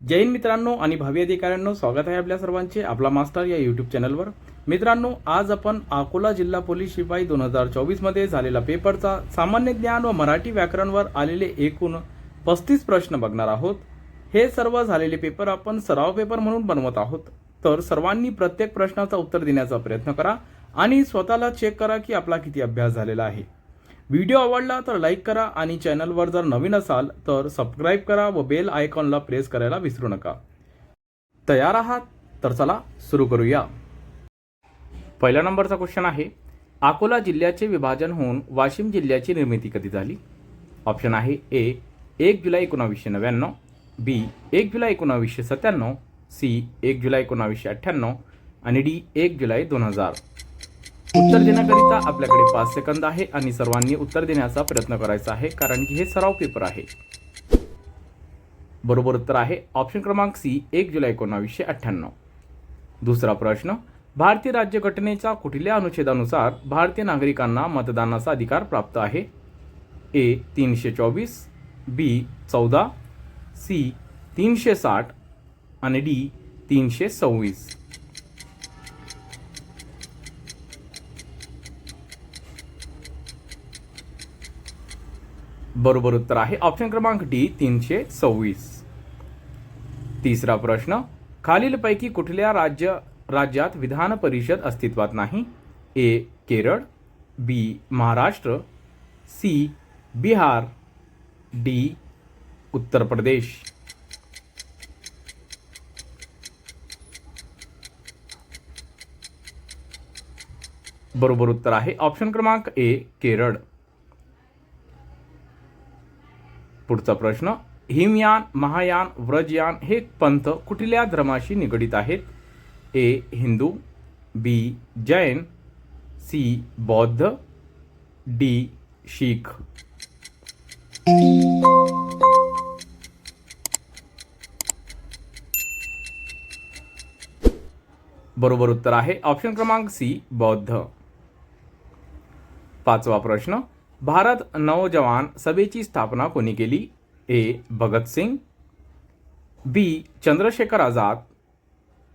जैन मित्रांनो आणि भावी अधिकाऱ्यांनो स्वागत आहे आपल्या सर्वांचे आपला मास्टर या यूट्यूब चॅनलवर मित्रांनो आज आपण अकोला जिल्हा पोलीस शिपाई दोन हजार चोवीसमध्ये झालेला पेपरचा सामान्य ज्ञान व मराठी व्याकरणवर आलेले एकूण पस्तीस प्रश्न बघणार आहोत. हे सर्व झालेले पेपर आपण सराव पेपर म्हणून बनवत आहोत. तर सर्वांनी प्रत्येक प्रश्नाचा उत्तर देण्याचा प्रयत्न करा आणि स्वतःला चेक करा की आपला किती अभ्यास झालेला आहे. व्हिडिओ आवडला तर लाईक करा आणि चॅनलवर जर नवीन असाल तर सबस्क्राईब करा व बेल आयकॉनला प्रेस करायला विसरू नका. तयार आहात? तर चला सुरू करूया. पहिल्या नंबरचा क्वेश्चन आहे अकोला जिल्ह्याचे विभाजन होऊन वाशिम जिल्ह्याची निर्मिती कधी झाली? ऑप्शन आहे ए एक जुलै एकोणावीसशे नव्याण्णव बी एक जुलै एकोणावीसशे सत्त्याण्णव सी एक जुलै एकोणावीसशे अठ्ठ्याण्णव आणि डी एक जुलै दोन हजार. उत्तर देण्याकरिता आपल्याकडे पाच सेकंद आहे आणि सर्वांनी उत्तर देण्याचा प्रयत्न करायचा आहे कारण की हे सराव पेपर आहे. बरोबर उत्तर आहे ऑप्शन क्रमांक सी एक जुलै एकोणावीसशे अठ्ठ्याण्णव. दुसरा प्रश्न भारतीय राज्यघटनेच्या कुठल्या अनुच्छेदानुसार भारतीय नागरिकांना मतदानाचा अधिकार प्राप्त आहे? ए तीनशे चोवीस बी चौदा सी तीनशे साठ आणि डी तीनशे सव्वीस. बरोबर उत्तर आहे. ऑप्शन क्रमांक डी तीनशे सव्वीस. तिसरा प्रश्न, खालीलपैकी कुठल्या राज्य विधान परिषद अस्तित्वात नाही? A Kerala. B Maharashtra. C Bihar. D Uttar Pradesh. बरोबर उत्तर आहे. ऑप्शन क्रमांक ए केरळ. पुढचा प्रश्न. हिमयान महायान व्रजयान हे पंथ कुठल्या धर्माशी निगडीत आहेत? A Hindu B Jain C बौद्ध डी शीख. बरोबर उत्तर आहे. ऑप्शन क्रमांक सी बौद्ध. पाचवा प्रश्न. भारत नौजवान सभेची स्थापना कोणी केली? A. Bhagat Singh B Chandrashekhar Azad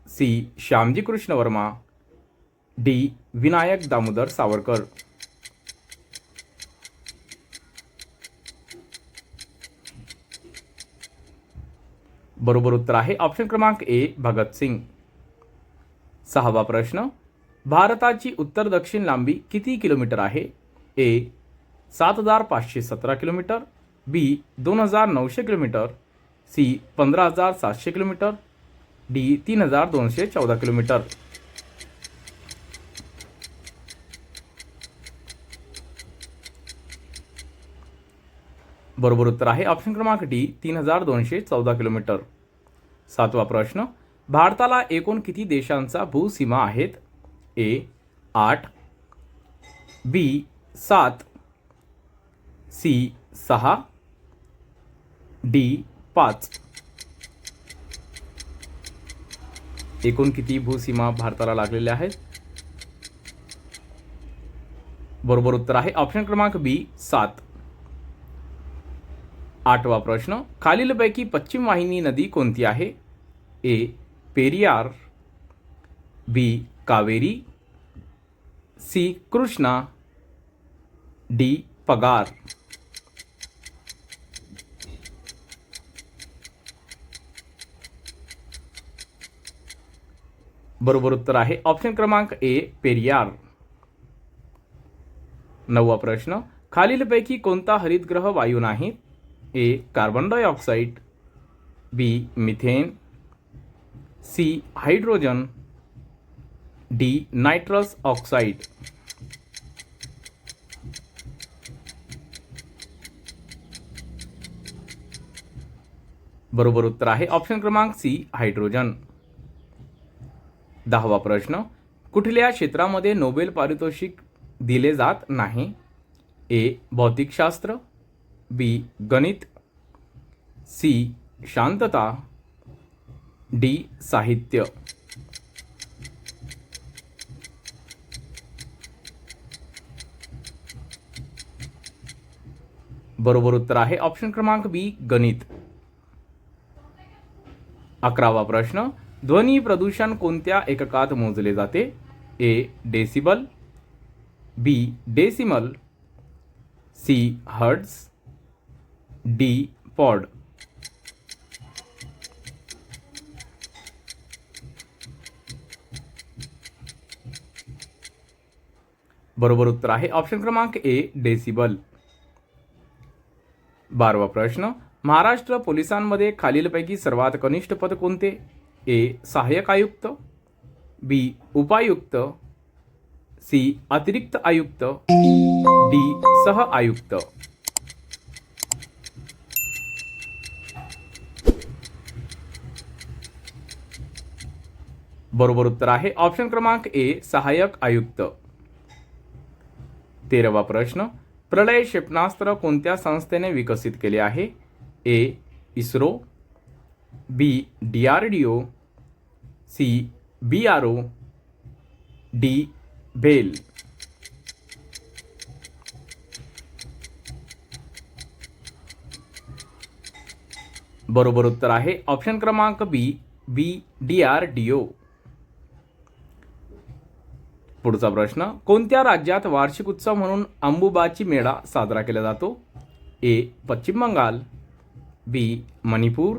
C Shyamji Krishna Varma D Vinayak Damodar Savarkar. बरोबर उत्तर आहे ऑप्शन क्रमांक ए भगतसिंग सहावा प्रश्न भारताची उत्तर दक्षिण लांबी किती किलोमीटर आहे? ए. सात हजार पाचशे सतरा किलोमीटर बी दोन हजार नऊशे किलोमीटर सी पंधरा हजार सातशे किलोमीटर डी तीन हजार दोनशे चौदा किलोमीटर. बरोबर उत्तर आहे ऑप्शन क्रमांक डी तीन हजार दोनशे चौदा किलोमीटर. सातवा प्रश्न भारताला एकूण किती देशांचा भूसीमा आहेत? ए आठ बी सात सी सहा, डी पाच. एकूण किती भूसीमा भारताला लागलेल्या आहेत? बरोबर उत्तर आहे ऑप्शन क्रमांक बी, सात. आठवा प्रश्न, खालीलपैकी पश्चिम वाहिनी नदी कोणती आहे? A, Periyar, B, Kaveri, C, Krishna, D, पगार. बरोबर उत्तर आहे. ऑप्शन क्रमांक ए पेरियार नववा प्रश्न. खालीलपैकी कोणता हरितग्रह वायू नाही? A carbon dioxide B methane C hydrogen D nitrous oxide बरोबर उत्तर आहे. ऑप्शन क्रमांक सी हायड्रोजन दहावा प्रश्न. कुठल्या क्षेत्रामध्ये नोबेल पारितोषिक दिले जात नाही? ए. भौतिकशास्त्र. बी. गणित. सी. शांतता. डी. साहित्य. बरोबर उत्तर आहे. ऑप्शन क्रमांक बी गणित. अकरावा प्रश्न. ध्वनी प्रदूषण कोणत्या एककात मोजले जाते? A decibel B decimal C hertz D pod बरोबर उत्तर आहे. ऑप्शन क्रमांक ए डेसिबल बारवा प्रश्न. महाराष्ट्र पोलिसांमध्ये खालीलपैकी सर्वात कनिष्ठ पद कोणते? ए सहाय्यक आयुक्त. बी उपायुक्त. सी अतिरिक्त आयुक्त. डी सह आयुक्त. बरोबर उत्तर आहे. ऑप्शन क्रमांक ए सहाय्यक आयुक्त. तेरावा प्रश्न. प्रलय क्षेपणास्त्र कोणत्या संस्थेने विकसित केले आहे? A ISRO. B D R D O. C B R O D BEL. बरोबर उत्तर आहे ऑप्शन क्रमांक B B D R D O. पुढचा प्रश्न कोणत्या राज्यात वार्षिक उत्सव म्हणून अंबुबाची मेळा साजरा केला जातो? A Paschim Bengal B Manipur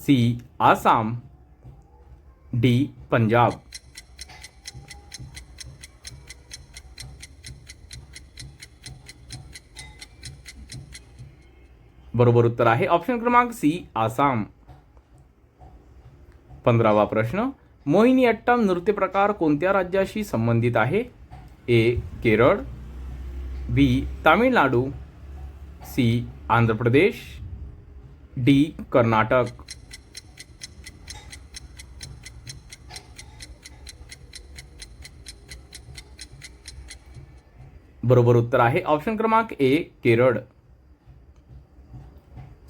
C Assam D Punjab. बरोबर उत्तर आहे. ऑप्शन क्रमांक सी आसाम. पंधरावा प्रश्न. मोहिनीअट्टम नृत्य प्रकार कोणत्या राज्याशी संबंधित आहे? A Kerala. B Tamil Nadu. C Andhra Pradesh. D Karnataka. बरोबर उत्तर आहे. ऑप्शन क्रमांक ए केरळ.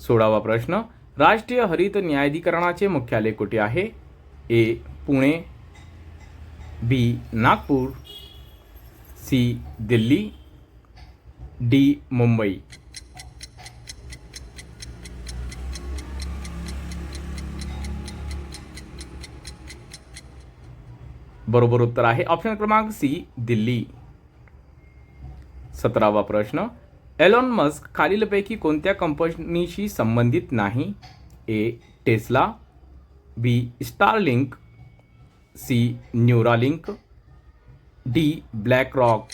सोळावा प्रश्न. राष्ट्रीय हरित न्यायाधिकरणाचे मुख्यालय कुठे आहे? A Pune. B Nagpur. C Delhi. D Mumbai. बरोबर उत्तर आहे. ऑप्शन क्रमांक सी दिल्ली. सतरावा प्रश्न. एलॉन मस्क खालीलपैकी कोणत्या कंपनीशी संबंधित नाही? A Tesla B Starlink C Neuralink D Black Rock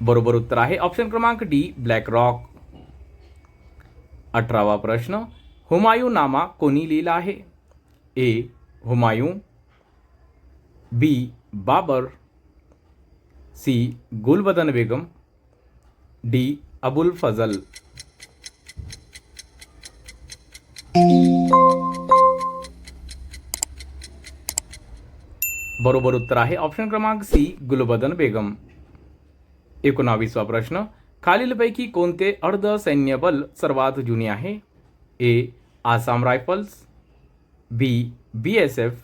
बरोबर उत्तर आहे ऑप्शन क्रमांक डी ब्लॅक रॉक अठरावा प्रश्न. हुमायूं नामा कोणी लिहिला आहे? A, Humayun, B, Babur, C, Gulbadan Begum, D, Abul Fazal. बरोबर उत्तर आहे ऑप्शन क्रमांक सी, गुलबदन बेगम। एकोणावीसवा प्रश्न, खालीलपैकी कोणते अर्ध सैन्य बल सर्वात जुने आहे? A, Assam Rifles B B S F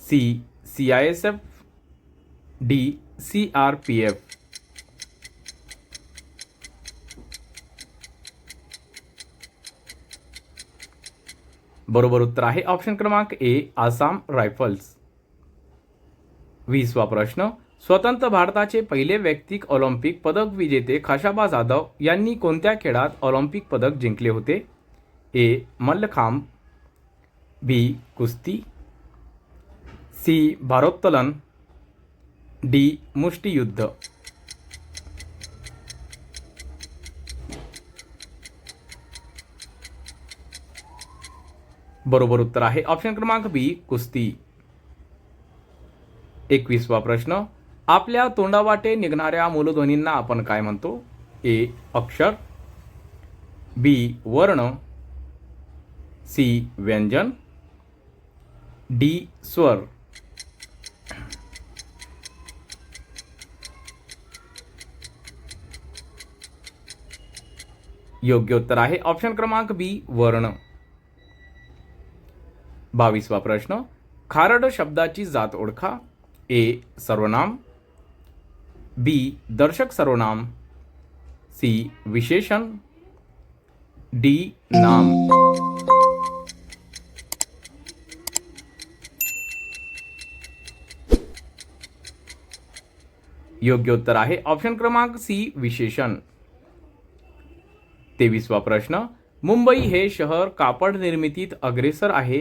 C C I S F D C R P F बरोबर उत्तर आहे ऑप्शन क्रमांक ए आसाम रायफल्स वीसवा प्रश्न स्वतंत्र भारताचे पहिले वैयक्तिक ऑलिम्पिक पदक विजेते खाशाबा जाधव यांनी कोणत्या खेळात ऑलिम्पिक पदक जिंकले होते? ए मल्लखांब. बी कुस्ती सी भारोत्तोलन डी मुष्टियुद्ध. बरोबर उत्तर आहे ऑप्शन क्रमांक बी कुस्ती. एकवीसवा प्रश्न आपल्या तोंडावाटे निघणाऱ्या मूलध्वनींना आपण काय म्हणतो? ए अक्षर. बी वर्ण. सी व्यंजन. डी स्वर. योग्य उत्तर आहे. ऑप्शन क्रमांक बी वर्ण. बावीसवा प्रश्न. खारड शब्दाची जात ओळखा. ए सर्वनाम. बी दर्शक सर्वनाम. सी विशेषण. डी नाम. योग्य उत्तर आहे. ऑप्शन क्रमांक सी विशेषण. तेवीसवा प्रश्न. मुंबई हे शहर कापड निर्मितीत अग्रेसर आहे.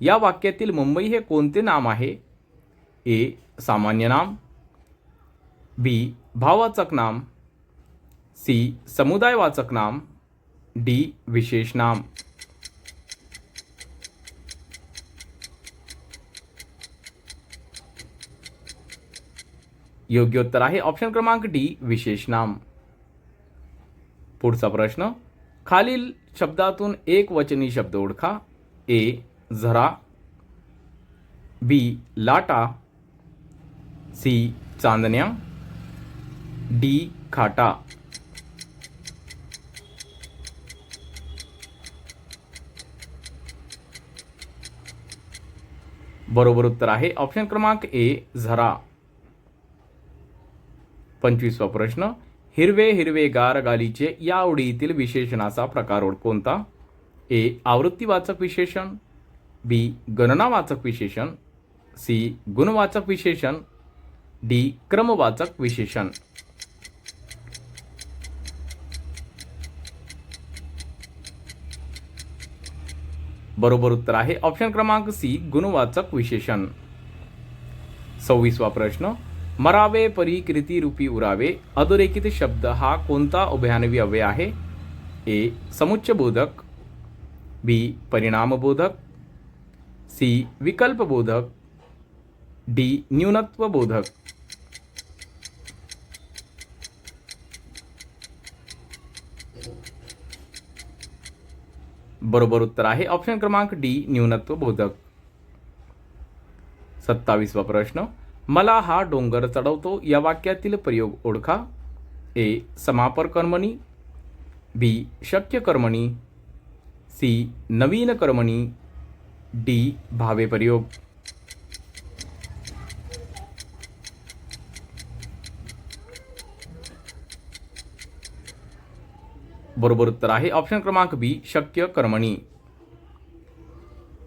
या वाक्यातील मुंबई हे कोणते नाम आहे? ए सामान्य नाम. बी भाववाचक नाम. सी समुदायवाचक नाम. डी विशेष नाम. योग्य उत्तर आहे. ऑप्शन क्रमांक डी विशेष नाम. पुढचा प्रश्न. खालील शब्दातून एक वचनी शब्द ओळखा. ए झरा. बी लाटा. सी चांदण्या. डी खाटा. बरोबर उत्तर आहे. ऑप्शन क्रमांक ए झरा. पंचवीसवा प्रश्न. हिरवे हिरवे गार गालीचे या ओळीतील विशेषणाचा प्रकार कोणता? ए. आवृत्तीवाचक विशेषण. बी. गणनावाचक विशेषण. सी. गुणवाचक विशेषण. डी. क्रमवाचक विशेषण. बरोबर उत्तर आहे ऑप्शन क्रमांक सी. गुणवाचक विशेषण. सव्वीसवा प्रश्न. मरावे परी कृती रूपी उरावे, अधोरेखित शब्द हा कोणता उभयान्वी अव्यय आहे? ए, समुच्चबोधक, बी, परिणामबोधक, सी, विकल्पबोधक, डी, न्यूनत्वबोधक. बरोबर उत्तर आहे ऑप्शन क्रमांक डी न्यूनत्व बोधक सत्तावीसवा प्रश्न. मला हा डोंगर चढवतो. या वाक्यातील प्रयोग ओळखा. ए. समापर कर्मणी बी. शक्य कर्मणी सी. नवीन कर्मणी डी. भावे प्रयोग. बरोबर उत्तर आहे. ऑप्शन क्रमांक बी. शक्य कर्मणी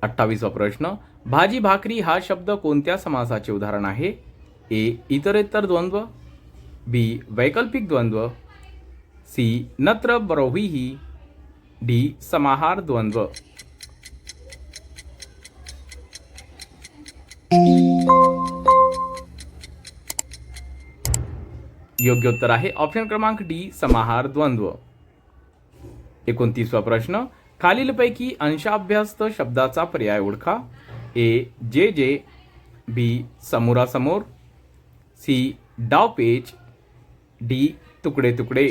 अठ्ठावीसवा प्रश्न भाजी भाकरी हा शब्द कोणत्या समासाचे उदाहरण आहे? ए इतरेतर द्वंद्व बी वैकल्पिक द्वंद्व सी नत्र बरोहीही डी समाहार द्वंद्व. योग्य उत्तर आहे ऑप्शन क्रमांक डी समाहार द्वंद्व. एकोणतीसवा प्रश्न खालीलपैकी अंशाभ्यास्त शब्दाचा पर्याय ओळखा. ए जे जे. बी समोरासमोर. सी डाव पेज डी तुकडे तुकडे.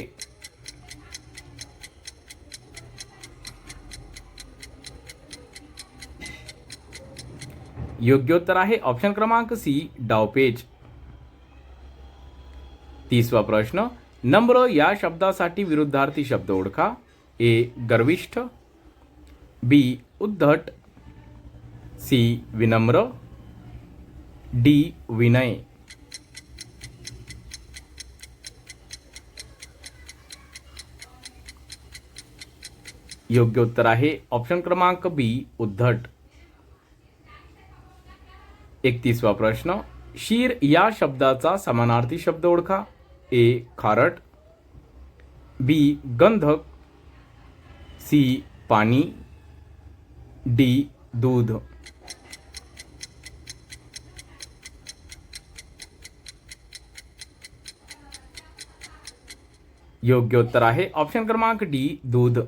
योग्योत्तर आहे ऑप्शन क्रमांक सी डावपेच तीसवा प्रश्न. नम्र या शब्दासाठी विरुद्धार्थी शब्द ओळखा. ए गर्विष्ठ. बी उद्धट सी विनम्र डी विनय. योग्य उत्तर आहे ऑप्शन क्रमांक बी उद्धट. एकतीसवा प्रश्न शीर या शब्दाचा समानार्थी शब्द ओळखा. ए खारट. बी गंधक. सी पाणी. डी दूध. योग्य उत्तर आहे. ऑप्शन क्रमांक डी दूध.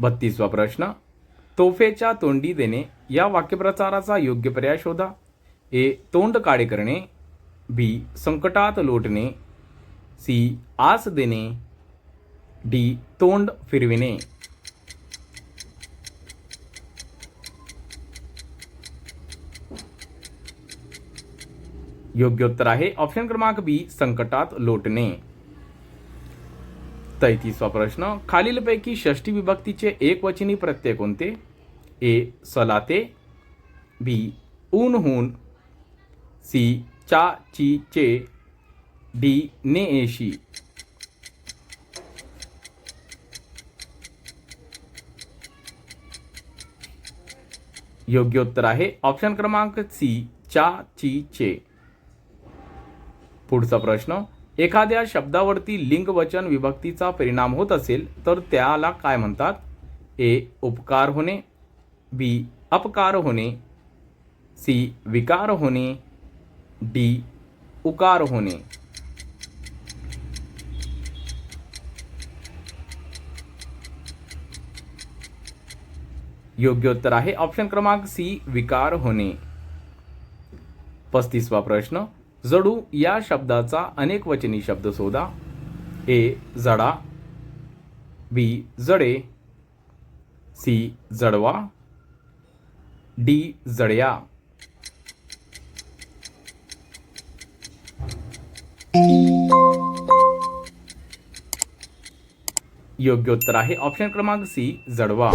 बत्तीसवा प्रश्न. तोफेच्या तोंडी देणे या वाक्यप्रचाराचा योग्य पर्याय शोधा. ए तोंड काळे करणे. बी संकटात लोटणे. सी आस देणे. डी तोंड फिरविणे. योग्य उत्तर आहे. ऑप्शन क्रमांक बी संकटात लोटणे. तैतीसवा प्रश्न खालीलपैकी षष्टी विभक्तीचे एकवचनी प्रत्यय कोणते? ए सलाते. बी ऊन हून सी चा ची चे. डी ने एशी योग्य उत्तर आहे. ऑप्शन क्रमांक सी चा ची चे. पुढचा प्रश्न एखाद्या शब्दावरती लिंग वचन विभक्तीचा परिणाम होत असेल तर त्याला काय म्हणतात? ए उपकार होणे बी अपकार होणे सी विकार होणे डी उकार होणे. योग्य उत्तर आहे ऑप्शन क्रमांक सी विकार होणे. पस्तीसवा प्रश्न जडू या शब्दाचा अनेक वचनी शब्द शोधा ए जडा. बी जडे. सी जडवा. डी जडया. योग्य उत्तर आहे. ऑप्शन क्रमांक सी जडवा.